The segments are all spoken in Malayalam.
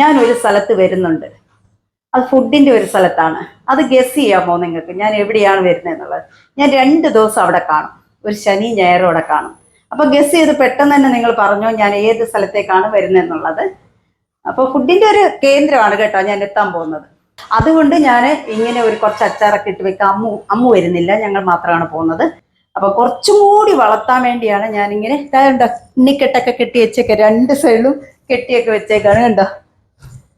ഞാൻ ഒരു സ്ഥലത്ത് വരുന്നുണ്ട്. അത് ഫുഡിന്റെ ഒരു സ്ഥലത്താണ്. അത് ഗസ് ചെയ്യാമോ നിങ്ങൾക്ക്? ഞാൻ എവിടെയാണ് വരുന്നത് എന്നുള്ളത് ഞാൻ രണ്ട് ദിവസം അവിടെ കാണും. ഒരു ശനി ഞായറും അവിടെ കാണും. അപ്പൊ ഗസ് ചെയ്ത് പെട്ടെന്ന് തന്നെ നിങ്ങൾ പറഞ്ഞോ ഞാൻ ഏത് സ്ഥലത്തേക്കാണ് വരുന്നത് എന്നുള്ളത് അപ്പൊ ഫുഡിന്റെ ഒരു കേന്ദ്രമാണ് കേട്ടോ ഞാൻ എത്താൻ പോകുന്നത്. അതുകൊണ്ട് ഞാൻ ഇങ്ങനെ ഒരു കുറച്ച് അച്ചാറൊക്കെ ഇട്ട് വെക്കാം. അമ്മു അമ്മു വരുന്നില്ല ഞങ്ങൾ മാത്രമാണ് പോകുന്നത്. അപ്പൊ കുറച്ചും കൂടി വളർത്താൻ വേണ്ടിയാണ് ഞാനിങ്ങനെ ഇങ്ങനെ കണ്ടോ ഇണ്ണിക്കെട്ടൊക്കെ കെട്ടി വെച്ചേക്ക. രണ്ട് സൈഡിലും കെട്ടിയൊക്കെ വെച്ചേക്കാണ് കണ്ടോ.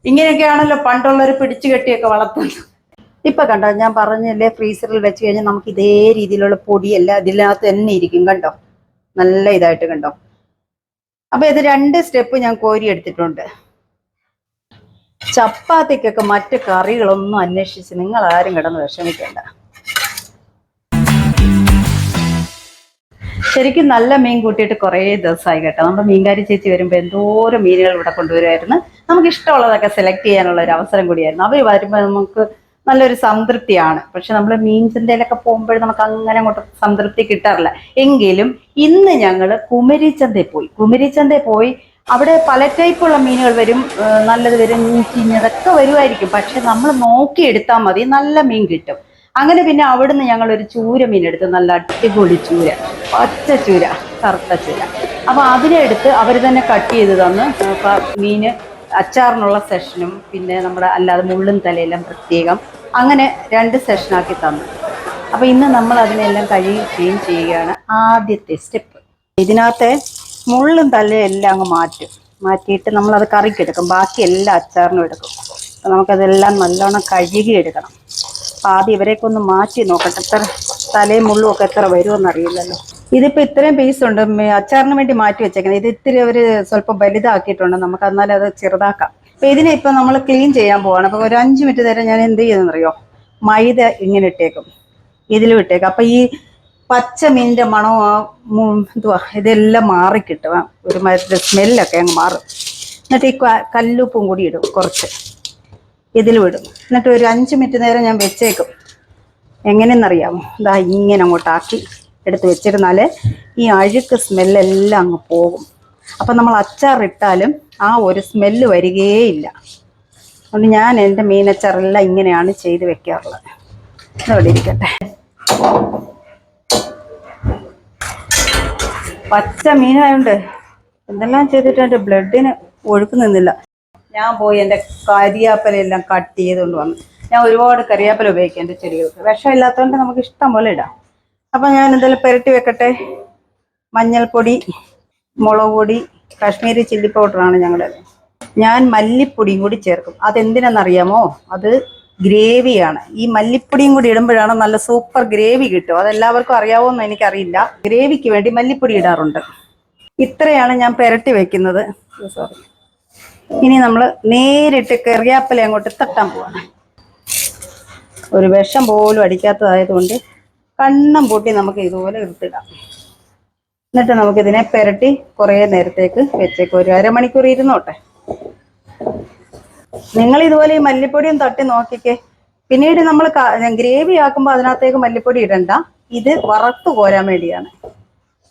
ഇങ്ങനെയൊക്കെയാണല്ലോ പണ്ടുള്ളവർ പിടിച്ചു കെട്ടിയൊക്കെ വളർത്തുന്നത്. ഇപ്പൊ കണ്ടോ ഞാൻ പറഞ്ഞല്ലേ ഫ്രീസറിൽ വെച്ച് കഴിഞ്ഞാൽ നമുക്ക് ഇതേ രീതിയിലുള്ള പൊടിയല്ല ഇതിനകത്ത് തന്നെ ഇരിക്കും കണ്ടോ? നല്ല ഇതായിട്ട് കണ്ടോ? അപ്പൊ ഇത് രണ്ട് സ്റ്റെപ്പ് ഞാൻ കോരി എടുത്തിട്ടുണ്ട്. ചപ്പാത്തിക്കൊക്കെ മറ്റു കറികളൊന്നും അന്വേഷിച്ച് നിങ്ങൾ ആരും കിടന്ന് വിഷമിക്കേണ്ട. ശരിക്കും നല്ല മീൻ കൂട്ടിയിട്ട് കുറേ ദിവസമായി കേട്ടോ. നമ്മുടെ മീൻകാരി ചേച്ചി വരുമ്പോൾ എന്തോരം മീനുകൾ ഇവിടെ കൊണ്ടുവരുമായിരുന്നു. നമുക്ക് ഇഷ്ടമുള്ളതൊക്കെ സെലക്ട് ചെയ്യാനുള്ള ഒരു അവസരം കൂടിയായിരുന്നു. അവർ വരുമ്പോൾ നമുക്ക് നല്ലൊരു സംതൃപ്തിയാണ്. പക്ഷെ നമ്മൾ മീൻ ചന്തയിലൊക്കെ പോകുമ്പോൾ നമുക്ക് അങ്ങനെ അങ്ങോട്ട് സംതൃപ്തി കിട്ടാറില്ല. എങ്കിലും ഇന്ന് ഞങ്ങൾ കുമരിച്ചന്തയിൽ പോയി. കുമരിച്ചന്തയിൽ പോയി അവിടെ പല ടൈപ്പുള്ള മീനുകൾ വരും. നല്ലത് വരും ചീഞ്ഞതൊക്കെ വരുമായിരിക്കും പക്ഷെ നമ്മൾ നോക്കിയെടുത്താൽ മതി നല്ല മീൻ കിട്ടും. അങ്ങനെ പിന്നെ അവിടുന്ന് ഞങ്ങൾ ഒരു ചൂര മീൻ എടുത്തു നല്ല അടിപൊളി ചൂര പച്ച ചൂര കറുത്ത ചൂര. അപ്പൊ അതിനെടുത്ത് അവർ തന്നെ കട്ട് ചെയ്ത് തന്ന് മീന് അച്ചാറിനുള്ള സെഷനും പിന്നെ നമ്മുടെ അല്ലാതെ മുള്ളും തലയെല്ലാം പ്രത്യേകം അങ്ങനെ രണ്ട് സെഷനാക്കി തന്നു. അപ്പോൾ ഇന്ന് നമ്മൾ അതിനെല്ലാം കഴുകി ക്ലീൻ ചെയ്യുകയാണ് ആദ്യത്തെ സ്റ്റെപ്പ്. ഇതിനകത്തെ മുള്ളും തലയും എല്ലാം അങ്ങ് മാറ്റും. മാറ്റിയിട്ട് നമ്മളത് കറിക്കെടുക്കും ബാക്കി എല്ലാം അച്ചാറിനും എടുക്കും. അപ്പോൾ നമുക്കതെല്ലാം നല്ലോണം കഴുകി എടുക്കണം. അപ്പോൾ ആദ്യം ഇവരെയൊക്കെ ഒന്ന് മാറ്റി നോക്കട്ടെ. എത്ര തലയും മുള്ളും ഒക്കെ എത്ര വരുമെന്ന് അറിയില്ലല്ലോ. ഇതിപ്പോ ഇത്രയും പീസ് ഉണ്ട്. അച്ചാറിന് വേണ്ടി മാറ്റി വെച്ചേക്കുന്നത്. ഇത് ഇത്തിരി അവർ സ്വല്പം വലുതാക്കിയിട്ടുണ്ട്. നമുക്ക് എന്നാലും അത് ചെറുതാക്കാം. അപ്പൊ ഇതിനെ ഇപ്പൊ നമ്മൾ ക്ലീൻ ചെയ്യാൻ പോവാണ്. അപ്പൊ ഒരു അഞ്ച് മിനിറ്റ് നേരം ഞാൻ എന്ത് ചെയ്യുന്നറിയോ? മൈദ ഇങ്ങനെ ഇട്ടേക്കും. ഇതിലും ഇട്ടേക്കും. അപ്പൊ ഈ പച്ച മീനിന്റെ മണവും ആ എന്തുവാ ഇതെല്ലാം മാറിക്കിട്ടും ഒരു മരത്തിന്റെ സ്മെല്ലൊക്കെ അങ്ങ് മാറും. എന്നിട്ട് ഈ കല്ലുപ്പും കൂടി ഇടും കുറച്ച്. ഇതിലും ഇടും. എന്നിട്ട് ഒരു അഞ്ച് മിനിറ്റ് നേരം ഞാൻ വെച്ചേക്കും. എങ്ങനെയെന്നറിയാമോ? ഇതാ ഇങ്ങനെ അങ്ങോട്ടാക്കി. എടുത്ത് വെച്ചിരുന്നാൽ ഈ അഴുക്ക് സ്മെല്ലെല്ലാം അങ്ങ് പോകും. അപ്പം നമ്മൾ അച്ചാറിട്ടാലും ആ ഒരു സ്മെല്ല് വരികയേയില്ല അതുകൊണ്ട് ഞാൻ എന്റെ മീനച്ചാറെല്ലാം ഇങ്ങനെയാണ് ചെയ്ത് വെക്കാറുള്ളത്. അതവിടെ ഇരിക്കട്ടെ. പച്ച മീനായോണ്ട് എന്തെല്ലാം ചെയ്തിട്ട് എന്റെ ബ്ലഡിന് ഒഴുക്ക് നിന്നില്ല. ഞാൻ പോയി എന്റെ കരിയാപ്പലയെല്ലാം കട്ട് ചെയ്തുകൊണ്ട് വന്നു. ഞാൻ ഒരുപാട് കരിയാപ്പല ഉപയോഗിക്കും എന്റെ ചെടികൾക്ക്. വിഷമില്ലാത്തതുകൊണ്ട് നമുക്ക് ഇഷ്ടം പോലെ ഇടാം. അപ്പം ഞാൻ എന്തെങ്കിലും പുരട്ടി വെക്കട്ടെ. മഞ്ഞൾപ്പൊടി മുളക് പൊടി കാശ്മീരി ചില്ലി പൗഡറാണ് ഞങ്ങളുടെ ഞാൻ മല്ലിപ്പൊടിയും കൂടി ചേർക്കും. അതെന്തിനാണെന്നറിയാമോ? അത് ഗ്രേവിയാണ്. ഈ മല്ലിപ്പൊടിയും കൂടി ഇടുമ്പോഴാണ് നല്ല സൂപ്പർ ഗ്രേവി കിട്ടും. അതെല്ലാവർക്കും അറിയാവോന്ന് എനിക്കറിയില്ല. ഗ്രേവിക്ക് വേണ്ടി മല്ലിപ്പൊടി ഇടാറുണ്ട്. ഇത്രയാണ് ഞാൻ പുരട്ടി വെക്കുന്നത്. സോറി ഇനി നമ്മൾ നേരിട്ട് കറിയാപ്പല അങ്ങോട്ട് തട്ടാൻ പോവാണ്. ഒരു വിഷം പോലും അടിക്കാത്തതായതുകൊണ്ട് കണ്ണം പൂട്ടി നമുക്ക് ഇതുപോലെ എടുത്തിടാം. എന്നിട്ട് നമുക്കിതിനെ പെരട്ടി കുറേ നേരത്തേക്ക് വെച്ചേക്ക്. ഒരു അരമണിക്കൂർ ഇരുന്നോട്ടെ. നിങ്ങൾ ഇതുപോലെ ഈ മല്ലിപ്പൊടിയും തട്ടി നോക്കിക്കേ. പിന്നീട് നമ്മൾ ഗ്രേവി ആക്കുമ്പോൾ അതിനകത്തേക്ക് മല്ലിപ്പൊടി ഇടണ്ട. ഇത് വറുത്ത് കോരാൻ വേണ്ടിയാണ്.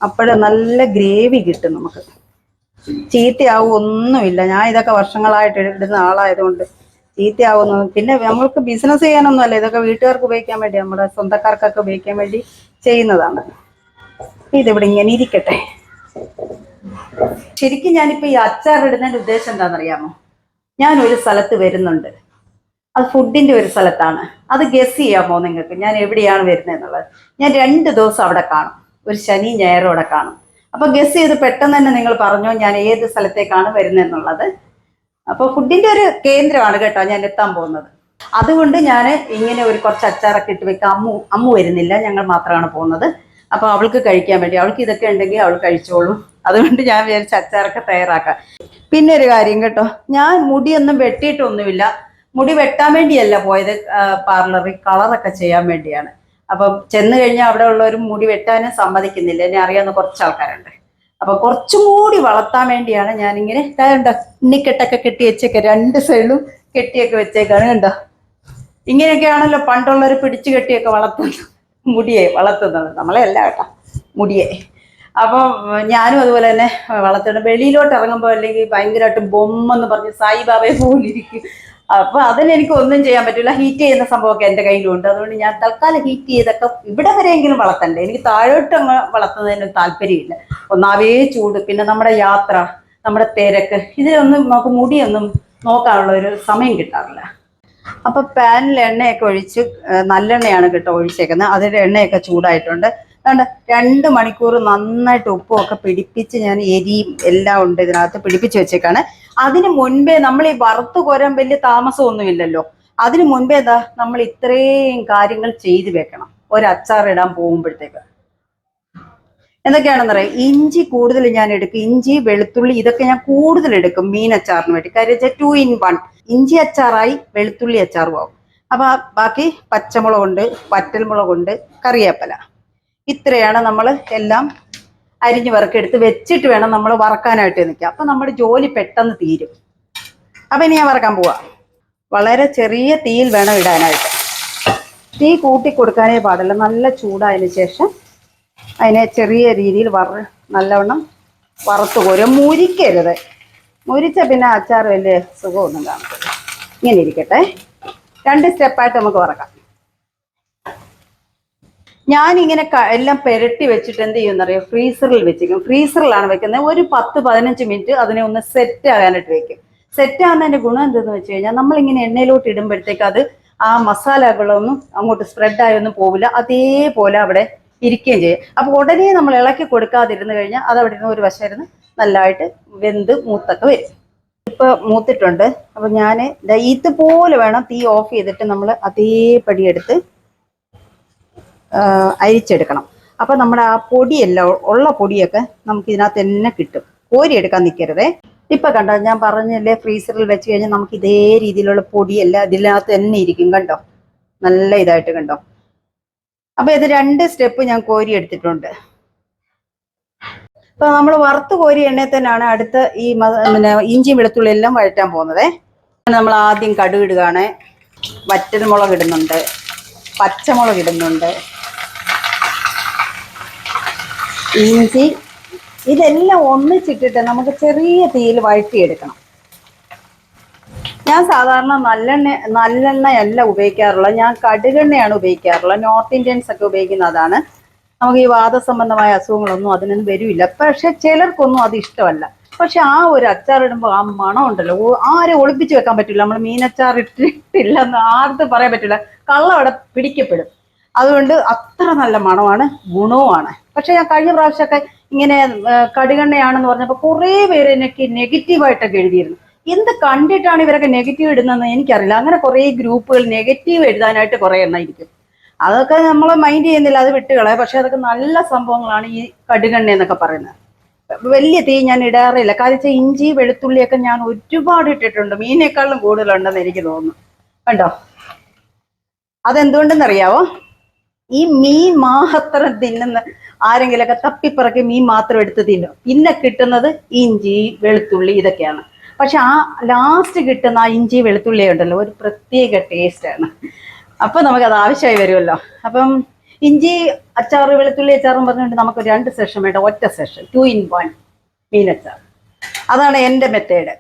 അപ്പോഴ് നല്ല ഗ്രേവി കിട്ടും നമുക്ക്. ചീത്തയാവും ഒന്നുമില്ല ഞാൻ ഇതൊക്കെ വർഷങ്ങളായിട്ട് ഇടുന്ന ആളായതുകൊണ്ട്. ചീത്തയാവുന്നു. പിന്നെ നമ്മൾക്ക് ബിസിനസ് ചെയ്യാനൊന്നും അല്ല ഇതൊക്കെ വീട്ടുകാർക്ക് ഉപയോഗിക്കാൻ വേണ്ടി നമ്മുടെ സ്വന്തക്കാർക്കൊക്കെ ഉപയോഗിക്കാൻ വേണ്ടി ചെയ്യുന്നതാണ്. ഇതിവിടെ ഇങ്ങനെ ഇരിക്കട്ടെ. ശരിക്കും ഞാനിപ്പോ ഈ അച്ചാർ ഇടുന്നതിന്റെ ഉദ്ദേശം എന്താണെന്നറിയാമോ? ഞാൻ ഒരു സ്ഥലത്ത് വരുന്നുണ്ട്. അത് ഫുഡിന്റെ ഒരു സ്ഥലത്താണ്. അത് ഗസ് ചെയ്യാമോ നിങ്ങൾക്ക്? ഞാൻ എവിടെയാണ് വരുന്നത് എന്നുള്ളത് ഞാൻ രണ്ട് ദിവസം അവിടെ കാണും. ഒരു ശനി ഞായറും അവിടെ കാണും. അപ്പൊ ഗസ് ചെയ്ത് പെട്ടെന്ന് തന്നെ നിങ്ങൾ പറഞ്ഞോ ഞാൻ ഏത് സ്ഥലത്തേക്കാണ് വരുന്നത് എന്നുള്ളത് അപ്പൊ ഫുഡിന്റെ ഒരു കേന്ദ്രമാണ് കേട്ടോ ഞാൻ എത്താൻ പോകുന്നത്. അതുകൊണ്ട് ഞാൻ ഇങ്ങനെ ഒരു കുറച്ച് അച്ചാറൊക്കെ ഇട്ട് വെക്കാം അമ്മു അമ്മു വരുന്നില്ല ഞങ്ങൾ മാത്രമാണ് പോകുന്നത്. അപ്പൊ അവൾക്ക് കഴിക്കാൻ വേണ്ടി അവൾക്ക് ഇതൊക്കെ ഉണ്ടെങ്കിൽ അവൾ കഴിച്ചോളും. അതുകൊണ്ട് ഞാൻ വിചാരിച്ച അച്ചാറൊക്കെ തയ്യാറാക്കാം. പിന്നെ ഒരു കാര്യം കേട്ടോ ഞാൻ മുടിയൊന്നും വെട്ടിയിട്ടൊന്നുമില്ല. മുടി വെട്ടാൻ വേണ്ടിയല്ല പോയത് പാർലറിൽ കളറൊക്കെ ചെയ്യാൻ വേണ്ടിയാണ്. അപ്പൊ ചെന്ന് കഴിഞ്ഞാൽ അവിടെ ഉള്ളവർ മുടി വെട്ടാനും സമ്മതിക്കുന്നില്ല. എന്നെ അറിയാവുന്ന കുറച്ച് ആൾക്കാരുണ്ട്. അപ്പൊ കുറച്ചും കൂടി വളർത്താൻ വേണ്ടിയാണ് ഞാനിങ്ങനെ കണ്ടോ ഉണ്ണിക്കെട്ടൊക്കെ കെട്ടി വെച്ചേക്ക രണ്ട് സൈഡിലും കെട്ടിയൊക്കെ വെച്ചേക്കാണ് കണ്ടോ. ഇങ്ങനെയൊക്കെയാണല്ലോ പണ്ടുള്ളവർ പിടിച്ചു കെട്ടിയൊക്കെ വളർത്തുന്നത് മുടിയെ വളർത്തുന്നത്. നമ്മളെ അല്ല കേട്ടോ മുടിയെ. അപ്പം ഞാനും അതുപോലെ തന്നെ വളർത്തണം വെളിയിലോട്ട് ഇറങ്ങുമ്പോൾ അല്ലെങ്കിൽ ഭയങ്കരമായിട്ട് ബൊമ്മെന്ന് പറഞ്ഞ് സായിബാബയെ പോലെ ഇരിക്കും. അപ്പൊ അതിന് എനിക്ക് ഒന്നും ചെയ്യാൻ പറ്റില്ല ഹീറ്റ് ചെയ്യുന്ന സംഭവമൊക്കെ എന്റെ കയ്യിലുണ്ട്. അതുകൊണ്ട് ഞാൻ തൽക്കാലം ഹീറ്റ് ചെയ്തൊക്കെ ഇവിടെ വരെയെങ്കിലും വളർത്തണ്ടേ. എനിക്ക് താഴോട്ട് അങ്ങ് വളർത്തുന്നതിന് താല്പര്യമില്ല. ഒന്നാവേ ചൂട്. പിന്നെ നമ്മുടെ യാത്ര നമ്മുടെ തിരക്ക് ഇതിലൊന്നും നമുക്ക് മുടിയൊന്നും നോക്കാനുള്ള ഒരു സമയം കിട്ടാറില്ല. അപ്പൊ പാനിൽ എണ്ണയൊക്കെ ഒഴിച്ച് നല്ലെണ്ണയാണ് കേട്ടോ ഒഴിച്ചേക്കുന്നത്. അതിൽ എണ്ണയൊക്കെ ചൂടായിട്ടുണ്ട്. അതുകൊണ്ട് രണ്ട് മണിക്കൂർ നന്നായിട്ട് ഉപ്പും ഒക്കെ പിടിപ്പിച്ച് ഞാൻ എരിയും എല്ലാം ഉണ്ട് ഇതിനകത്ത് പിടിപ്പിച്ച് വെച്ചേക്കാണ്. അതിന് മുൻപേ നമ്മൾ ഈ വറുത്ത് കോരാൻ വലിയ താമസമൊന്നുമില്ലല്ലോ. അതിന് മുൻപേ എന്താ നമ്മൾ ഇത്രയും കാര്യങ്ങൾ ചെയ്തു വെക്കണം. ഒരു അച്ചാർ ഇടാൻ പോകുമ്പോഴത്തേക്ക്. എന്തൊക്കെയാണെന്നറിയാം? ഇഞ്ചി കൂടുതൽ ഞാൻ എടുക്കും. ഇഞ്ചി വെളുത്തുള്ളി ഇതൊക്കെ ഞാൻ കൂടുതൽ എടുക്കും മീൻ അച്ചാറിന് വേണ്ടി. കാര്യം ടു ഇൻ വൺ. ഇഞ്ചി അച്ചാറായി വെളുത്തുള്ളി അച്ചാറും ആവും. അപ്പൊ ആ ബാക്കി പച്ചമുളകുണ്ട് വറ്റൽമുളകുണ്ട് കറിവേപ്പില. ഇത്രയാണ് നമ്മൾ എല്ലാം അരിഞ്ഞ് വറുക്കെടുത്ത് വെച്ചിട്ട് വേണം നമ്മൾ വറക്കാനായിട്ട് നിൽക്കുക അപ്പം നമ്മുടെ ജോലി പെട്ടെന്ന് തീരും. അപ്പം ഇനി ഞാൻ വറക്കാൻ പോവാ. വളരെ ചെറിയ തീയിൽ വേണം ഇടാനായിട്ട്. തീ കൂട്ടി കൊടുക്കാനേ പാടില്ല നല്ല ചൂടായതിനു ശേഷം അതിനെ ചെറിയ രീതിയിൽ വറ നല്ലവണ്ണം വറുത്ത് കോരും. മുരിക്കരുത്. മുരിച്ച പിന്നെ അച്ചാർ വലിയ സുഖമൊന്നും കാണത്തില്ല. ഇങ്ങനെ ഇരിക്കട്ടെ. രണ്ട് സ്റ്റെപ്പായിട്ട് നമുക്ക് വറക്കാം. ഞാനിങ്ങനെ ഇങ്ങനെ എല്ലാം പെരട്ടി വെച്ചിട്ട് എന്ത് ചെയ്യുമെന്നറിയോ? ഫ്രീസറിൽ വെച്ചിരിക്കും. ഫ്രീസറിലാണ് വെക്കുന്നത്. ഒരു പത്ത് പതിനഞ്ച് മിനിറ്റ് അതിനെ ഒന്ന് സെറ്റ് ആകാനായിട്ട് വെക്കും. സെറ്റ് ആകുന്നതിന്റെ ഗുണം എന്തെന്ന് വെച്ച് കഴിഞ്ഞാൽ നമ്മളിങ്ങനെ എണ്ണയിലോട്ട് ഇടുമ്പോഴത്തേക്ക് അത് ആ മസാലകളൊന്നും അങ്ങോട്ട് സ്പ്രെഡ് ആയൊന്നും പോവില്ല. അതേപോലെ അവിടെ ഇരിക്കുകയും ചെയ്യും. അപ്പൊ ഉടനെ നമ്മൾ ഇളക്കി കൊടുക്കാതിരുന്ന് കഴിഞ്ഞാൽ അത് അവിടെ ഇരുന്ന് ഒരു വശം ഇരുന്ന് നല്ലതായിട്ട് വെന്ത് മൂത്തൊക്കെ വരും. ഇപ്പൊ മൂത്തിട്ടുണ്ട്. അപ്പൊ ഞാൻ ഇതുപോലെ വേണം തീ ഓഫ് ചെയ്തിട്ട് നമ്മൾ അതേപടി എടുത്ത് അരിച്ചെടുക്കണം. അപ്പൊ നമ്മുടെ ആ പൊടിയെല്ലാം ഉള്ള പൊടിയൊക്കെ നമുക്ക് ഇതിനകത്ത് തന്നെ കിട്ടും. കോരി എടുക്കാൻ നിൽക്കരുതേ ഇപ്പൊ കണ്ടോ ഞാൻ പറഞ്ഞല്ലേ ഫ്രീസറിൽ വെച്ച് കഴിഞ്ഞാൽ നമുക്ക് ഇതേ രീതിയിലുള്ള പൊടിയെല്ലാം ഇതിനകത്ത് തന്നെ ഇരിക്കും കണ്ടോ? നല്ല ഇതായിട്ട് കണ്ടോ? അപ്പൊ ഇത് രണ്ട് സ്റ്റെപ്പ് ഞാൻ കോരി എടുത്തിട്ടുണ്ട്. അപ്പൊ നമ്മൾ വറുത്ത് കോരി എണ്ണയിൽ തന്നെയാണ് അടുത്ത ഈ പിന്നെ ഇഞ്ചി വെളുത്തുള്ളി എല്ലാം വഴറ്റാൻ പോകുന്നത്. നമ്മൾ ആദ്യം കടുക് ഇടുകയാണ്. വറ്റൽമുളക് ഇടുന്നുണ്ട്. പച്ചമുളക് ഇടുന്നുണ്ട്. ഇഞ്ചി. ഇതെല്ലാം ഒന്നിച്ചിട്ടിട്ട് നമുക്ക് ചെറിയ തീയിൽ വഴറ്റിയെടുക്കണം. ഞാൻ സാധാരണ നല്ലെണ്ണ നല്ലെണ്ണയല്ല ഉപയോഗിക്കാറുള്ളത്. ഞാൻ കടുകെണ്ണയാണ് ഉപയോഗിക്കാറുള്ളത്. നോർത്ത് ഇന്ത്യൻസ് ഒക്കെ ഉപയോഗിക്കുന്ന അതാണ് നമുക്ക് ഈ വാദസംബന്ധമായ അസുഖങ്ങളൊന്നും അതിനൊന്നും വരില്ല പക്ഷെ ചിലർക്കൊന്നും അത് ഇഷ്ടമല്ല. പക്ഷെ ആ ഒരു അച്ചാർ ഇടുമ്പോൾ ആ മണം ഉണ്ടല്ലോ. ആരെ ഒളിപ്പിച്ച് വെക്കാൻ പറ്റില്ല. നമ്മൾ മീനച്ചാർ ഇട്ടിട്ടില്ല എന്ന് ആർക്കും പറയാൻ പറ്റില്ല. കള്ളം അവിടെ പിടിക്കപ്പെടും. അതുകൊണ്ട് അത്ര നല്ല മണമാണ് ഗുണവുമാണ്. പക്ഷെ ഞാൻ കഴിഞ്ഞ പ്രാവശ്യമൊക്കെ ഇങ്ങനെ കടുകെണ്ണയാണെന്ന് പറഞ്ഞപ്പോൾ കുറേ പേര് എനിക്ക് നെഗറ്റീവായിട്ടൊക്കെ എഴുതിയിരുന്നു. എന്ത് കണ്ടിട്ടാണ് ഇവരൊക്കെ നെഗറ്റീവ് ഇടുന്നതെന്ന് എനിക്കറിയില്ല. അങ്ങനെ കുറേ ഗ്രൂപ്പുകൾ നെഗറ്റീവ് എഴുതാനായിട്ട് കുറേ എണ്ണം ഇരിക്കും. അതൊക്കെ നമ്മൾ മൈൻഡ് ചെയ്യുന്നില്ല അത് വിട്ടുകളെ പക്ഷെ അതൊക്കെ നല്ല സംഭവങ്ങളാണ് ഈ കടുകെണ്ണ എന്നൊക്കെ പറയുന്നത്. വലിയ തീ ഞാൻ ഇടാറില്ല. വെച്ചാൽ ഇഞ്ചി വെളുത്തുള്ളിയൊക്കെ ഞാൻ ഒരുപാട് ഇട്ടിട്ടുണ്ട്. മീനേക്കാളും കൂടുതലുണ്ടെന്ന് എനിക്ക് തോന്നുന്നു. കണ്ടോ? അതെന്തുകൊണ്ടെന്നറിയാവോ? ഈ മീൻ മാത്രം തിന്നുന്ന ആരെങ്കിലൊക്കെ തപ്പിപ്പറക്കി മീൻ മാത്രം എടുത്ത് തിന്നും. പിന്നെ കിട്ടുന്നത് ഇഞ്ചി വെളുത്തുള്ളി ഇതൊക്കെയാണ്. പക്ഷെ ആ ലാസ്റ്റ് കിട്ടുന്ന ആ ഇഞ്ചി വെളുത്തുള്ളി ഉണ്ടല്ലോ ഒരു പ്രത്യേക ടേസ്റ്റാണ് അപ്പൊ നമുക്കത് ആവശ്യമായി വരുമല്ലോ. അപ്പം ഇഞ്ചി അച്ചാർ വെളുത്തുള്ളി അച്ചാറും പറഞ്ഞുകൊണ്ട് നമുക്ക് രണ്ട് സെഷൻ വേണ്ട ഒറ്റ സെഷൻ ടു ഇൻ വൺ മീനച്ചാർ അതാണ് എന്റെ മെത്തേഡ്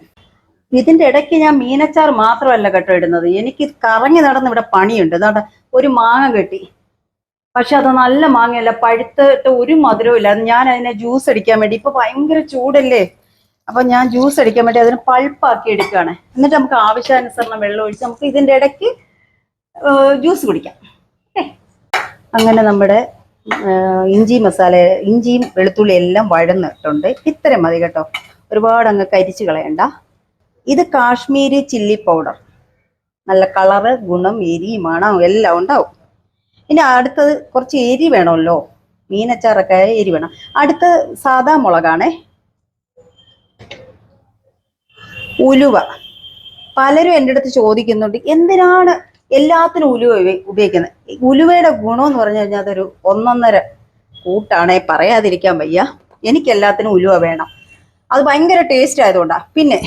ഇതിന്റെ ഇടയ്ക്ക് ഞാൻ മീനച്ചാർ മാത്രമല്ല കേട്ടോ ഇടുന്നത്. എനിക്ക് കറങ്ങി നടന്ന് ഇവിടെ പണിയുണ്ട്. അതാണ് ഒരു മാങ്ങ കെട്ടി. പക്ഷെ അത് നല്ല മാങ്ങയല്ല. പഴുത്തിട്ട് ഒരു മധുരവും ഇല്ല. ഞാൻ അതിനെ ജ്യൂസ് അടിക്കാൻ വേണ്ടി. ഇപ്പൊ ഭയങ്കര ചൂടല്ലേ? അപ്പൊ ഞാൻ ജ്യൂസ് അടിക്കാൻ വേണ്ടി അതിന് പൾപ്പാക്കി എടുക്കുകയാണ്. എന്നിട്ട് നമുക്ക് ആവശ്യാനുസരണം വെള്ളം ഒഴിച്ച് നമുക്ക് ഇതിന്റെ ഇടയ്ക്ക് ജ്യൂസ് കുടിക്കാം. അങ്ങനെ നമ്മുടെ ഇഞ്ചി മസാല ഇഞ്ചിയും വെളുത്തുള്ളി എല്ലാം വഴന്നിട്ടുണ്ട്. ഇത്രയും മതി കേട്ടോ. ഒരുപാട് അങ്ങ് കരിച്ചു കളയണ്ട. ഇത് കാശ്മീരി ചില്ലി പൗഡർ. നല്ല കളറ് ഗുണം എരി മണം എല്ലാം ഉണ്ടാവും. ഇനി അടുത്തത് കുറച്ച് എരി വേണമല്ലോ. മീനച്ചാറൊക്കെ എരി വേണം. അടുത്ത സാദാ മുളകാണേ. ഉലുവ. പലരും എന്റെ അടുത്ത് ചോദിക്കുന്നുണ്ട് എന്തിനാണ് എല്ലാത്തിനും ഉലുവ ഉപയോഗിക്കുന്നത്? ഉലുവയുടെ ഗുണം എന്ന് പറഞ്ഞു കഴിഞ്ഞാൽ അതൊരു ഒന്നൊന്നര കൂട്ടാണേ പറയാതിരിക്കാൻ വയ്യ. എനിക്ക് എല്ലാത്തിനും ഉലുവ വേണം. അത് ഭയങ്കര ടേസ്റ്റ് ആയതുകൊണ്ടാണ് പിന്നെ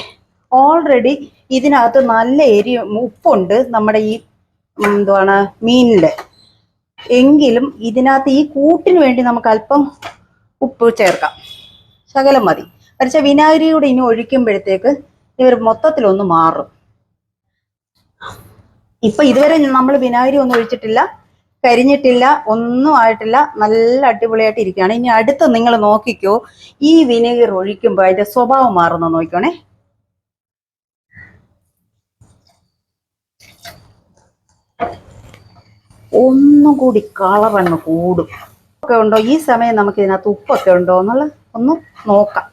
ഓൾറെഡി ഇതിനകത്ത് നല്ല എരി ഉപ്പുണ്ട് നമ്മുടെ ഈ എന്തുവാണ് മീനിൽ എങ്കിലും ഇതിനകത്ത് ഈ കൂട്ടിന് വേണ്ടി നമുക്ക് അല്പം ഉപ്പ് ചേർക്കാം. ശകലം മതി. പക്ഷെ വിനാഗിരി കൂടെ ഇനി ഒഴിക്കുമ്പോഴത്തേക്ക് ഇവർ മൊത്തത്തിലൊന്ന് മാറും. ഇപ്പൊ ഇതുവരെ നമ്മൾ വിനാഗിരി ഒന്നും ഒഴിച്ചിട്ടില്ല കരിഞ്ഞിട്ടില്ല ഒന്നും ആയിട്ടില്ല നല്ല അടിപൊളിയായിട്ട് ഇരിക്കുകയാണ്. ഇനി അടുത്ത് നിങ്ങൾ നോക്കിക്കോ ഈ വിനേഗർ ഒഴിക്കുമ്പോൾ അതിന്റെ സ്വഭാവം മാറുന്ന നോക്കിക്കോണേ. ഒന്നും കൂടി കളർ അങ്ങ് കൂടും. ഒക്കെ ഉണ്ടോ? ഈ സമയം നമുക്ക് ഇതിനകത്ത് ഉപ്പൊക്കെ ഉണ്ടോ എന്നുള്ള ഒന്ന് നോക്കാം.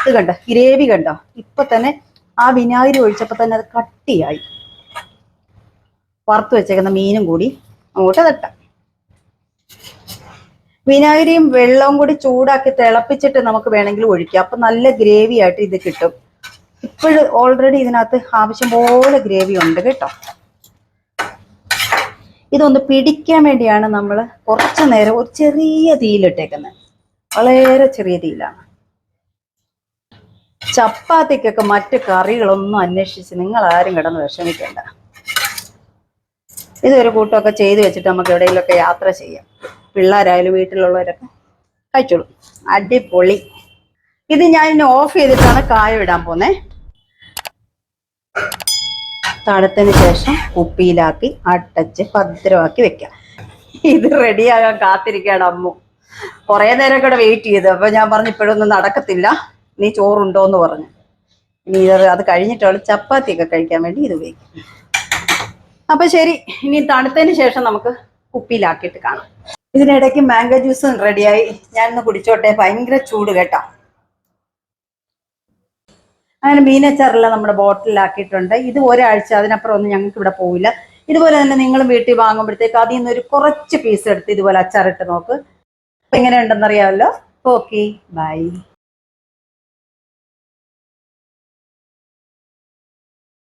ഇത് കണ്ടോ? ഗ്രേവി കണ്ടോ? ഇപ്പൊ തന്നെ ആ വിനാഗിരി ഒഴിച്ചപ്പോ തന്നെ അത് കട്ടിയായി. വറുത്ത് വെച്ചേക്കുന്ന മീനും കൂടി അങ്ങോട്ട് തട്ടാം. വിനാഗിരിയും വെള്ളവും കൂടി ചൂടാക്കി തിളപ്പിച്ചിട്ട് നമുക്ക് വേണമെങ്കിൽ ഒഴിക്കാം. അപ്പൊ നല്ല ഗ്രേവി ആയിട്ട് ഇത് കിട്ടും. ഇപ്പോഴും ഓൾറെഡി ഇതിനകത്ത് ആവശ്യം പോലെ ഗ്രേവി ഉണ്ട് കേട്ടോ. ഇതൊന്ന് പിടിക്കാൻ വേണ്ടിയാണ് നമ്മൾ കുറച്ച് നേരം ഒരു ചെറിയ തീയിലിട്ടേക്കുന്നത് വളരെ ചെറിയ തീയിലാണ്. ചപ്പാത്തിക്കൊക്കെ മറ്റ് കറികളൊന്നും അന്വേഷിച്ച് നിങ്ങൾ ആരും കിടന്ന് വിഷമിക്കേണ്ട. ഇതൊരു കൂട്ടമൊക്കെ ചെയ്തു വെച്ചിട്ട് നമുക്ക് എവിടെയെങ്കിലുമൊക്കെ യാത്ര ചെയ്യാം. പിള്ളേരായാലും വീട്ടിലുള്ളവരൊക്കെ കഴിച്ചോളൂ. അടിപൊളി. ഇത് ഞാൻ ഓഫ് ചെയ്തിട്ടാണ് കായ ഇടാൻ പോന്നേ. തണുത്തതിന് ശേഷം കുപ്പിയിലാക്കി അടച്ച് ഭദ്രമാക്കി വെക്കാം. ഇത് റെഡിയാകാൻ കാത്തിരിക്കുകയാണ് അമ്മു. കുറേ നേരം കൂടെ വെയിറ്റ് ചെയ്ത്. അപ്പൊ ഞാൻ പറഞ്ഞു ഇപ്പോഴൊന്നും നടക്കത്തില്ല. നീ ചോറുണ്ടോ എന്ന് പറഞ്ഞു. ഇനി ഇത് അത് കഴിഞ്ഞിട്ടുള്ള ചപ്പാത്തിയൊക്കെ കഴിക്കാൻ വേണ്ടി ഇത് ഉപയോഗിക്കും. അപ്പൊ ശരി ഇനി തണുത്തതിന് ശേഷം നമുക്ക് കുപ്പിയിലാക്കിയിട്ട് കാണാം. ഇതിനിടയ്ക്ക് മാംഗോ ജ്യൂസും റെഡിയായി ഞാനൊന്ന് കുടിച്ചോട്ടെ. ഭയങ്കര ചൂട് കേട്ടോ. അങ്ങനെ മീനച്ചാറെല്ലാം നമ്മുടെ ബോട്ടിലാക്കിയിട്ടുണ്ട്. ഇത് ഒരാഴ്ച അതിനപ്പുറം ഒന്നും ഞങ്ങൾക്ക് ഇവിടെ പോവില്ല. ഇതുപോലെ തന്നെ നിങ്ങൾ വീട്ടിൽ വാങ്ങുമ്പോഴത്തേക്ക് അതിൽ നിന്ന് ഒരു കുറച്ച് പീസ് എടുത്ത് ഇതുപോലെ അച്ചാറിട്ട് നോക്ക്. എങ്ങനെ ഉണ്ടെന്നറിയാമല്ലോ? Okay bye